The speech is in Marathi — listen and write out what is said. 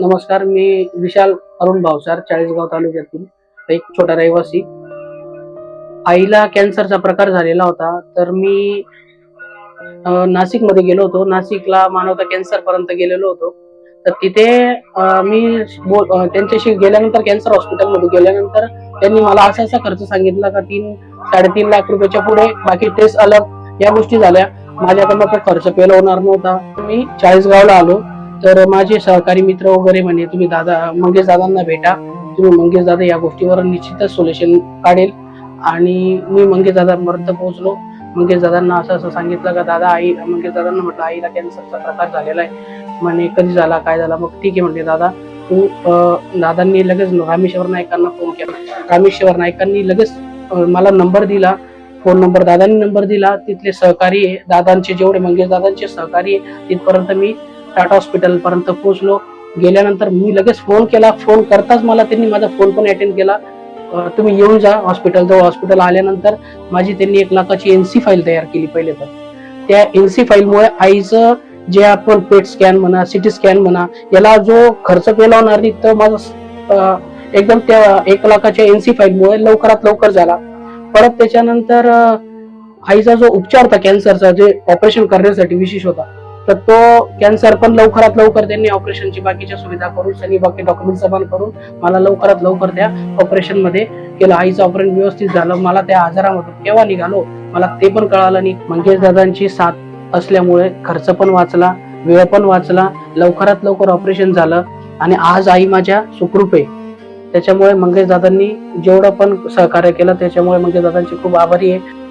नमस्कार मी विशाल अरुण भावसार चाळीसगाव तालुक्यातील एक छोटा रहिवासी. आईला कॅन्सरचा प्रकार झालेला होता तर मी नाशिकमध्ये गेलो होतो. नाशिकला मानवता कॅन्सर पर्यंत गेलेलो होतो. तर तिथे मी त्यांच्याशी गेल्यानंतर कॅन्सर हॉस्पिटलमध्ये गेल्यानंतर त्यांनी मला असा असा खर्च सांगितला का तीन साडेतीन लाख रुपयाच्या पुढे बाकी टेस्ट अलग या गोष्टी झाल्या. माझ्याकडनं तो खर्च पेला होणार नव्हता. मी चाळीसगावला आलो. तर माझे सहकारी मित्र वगैरे म्हणे तुम्ही दादा मंगेश दादांना भेटा. तुम्ही मंगेश दादा या गोष्टीवर निश्चितच सोल्युशन काढेल. आणि मी मंगेश दादांपर्यंत पोहोचलो. मंगेश दादांना असं असं सांगितलं का दादा आई मंगेश दादांना म्हटलं आईला कॅन्सरचा प्रकार झालेला आहे. म्हणे कधी झाला काय झाला? मग ठीक आहे म्हणते दादा तू दादांनी लगेच रामेश्वर नायकांना फोन केला. रामेश्वर नायकांनी लगेच मला नंबर दिला. फोन नंबर दादांनी नंबर दिला. तिथले सहकारी आहे दादांचे जेवढे मंगेश दादांचे सहकारी आहे तिथपर्यंत मी टाटा हॉस्पिटल पर्यंत पोहोचलो. गेल्यानंतर मी लगेच फोन केला. फोन करताच मला त्यांनी माझा फोन पण अटेंड केला. तुम्ही येऊन जा हॉस्पिटल जवळ. हॉस्पिटल आल्यानंतर माझी त्यांनी एक लाखाची एनसी फाईल तयार केली पहिले तर. त्या एनसी फाईलमुळे आईचं जे आपण पेट स्कॅन म्हणा सिटी स्कॅन म्हणा याला जो खर्च केला होणार नाही तर माझा एकदम त्या एक लाखाच्या एनसी फाईलमुळे लवकरात लवकर झाला. परत त्याच्यानंतर आईचा जो उपचार होता कॅन्सरचा जे ऑपरेशन करण्यासाठी विशेष होता तर तो कॅन्सर पण लवकरात लवकर त्यांनी ऑपरेशनची बाकीच्या सुविधा करून सगळी बाकी डॉक्युमेंट जमा करून मला लवकरात लवकर त्या ऑपरेशनमध्ये केलं. आईचं ऑपरेशन व्यवस्थित झालं. मला त्या आजारामधून केव्हा निघालो मला ते पण कळालं नाही. मंगेश दादांची साथ असल्यामुळे खर्च पण वाचला वेळ पण वाचला. लवकरात लवकर ऑपरेशन झालं. आणि आज आई माझ्या सुखरूप आहे. त्याच्यामुळे मंगेश दादांनी जेवढं पण सहकार्य केलं त्याच्यामुळे मंगेश दादांची खूप आभारी आहे.